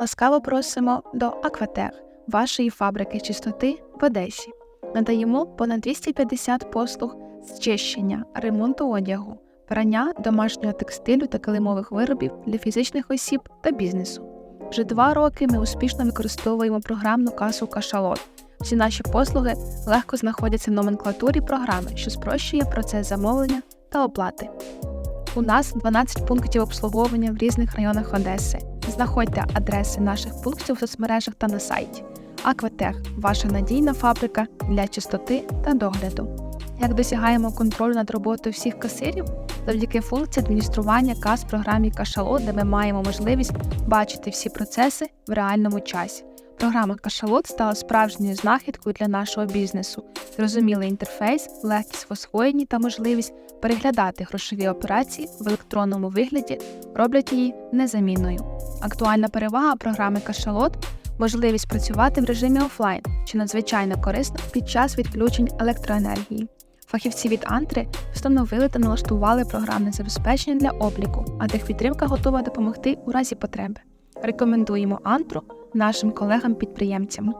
Ласкаво просимо до Акватех, вашої фабрики чистоти в Одесі. Надаємо понад 250 послуг з чищення, ремонту одягу, прання домашнього текстилю та килимових виробів для фізичних осіб та бізнесу. Вже два роки ми успішно використовуємо програмну касу Кашалот. Всі наші послуги легко знаходяться в номенклатурі програми, що спрощує процес замовлення та оплати. У нас 12 пунктів обслуговування в різних районах Одеси. Знаходьте адреси наших пунктів в соцмережах та на сайті. Акватех ваша надійна фабрика для чистоти та догляду. Як досягаємо контролю над роботою всіх касирів завдяки функції адміністрування кас в програмі Кашало, де ми маємо можливість бачити всі процеси в реальному часі. Програма Кашалот стала справжньою знахідкою для нашого бізнесу. Зрозумілий інтерфейс, легкість в освоєнні та можливість переглядати грошові операції в електронному вигляді роблять її незамінною. Актуальна перевага програми Кашалот можливість працювати в режимі офлайн, що надзвичайно корисно під час відключень електроенергії. Фахівці від Антри встановили та налаштували програмне забезпечення для обліку, а техпідтримка готова допомогти у разі потреби. Рекомендуємо Антру нашим колегам-підприємцям.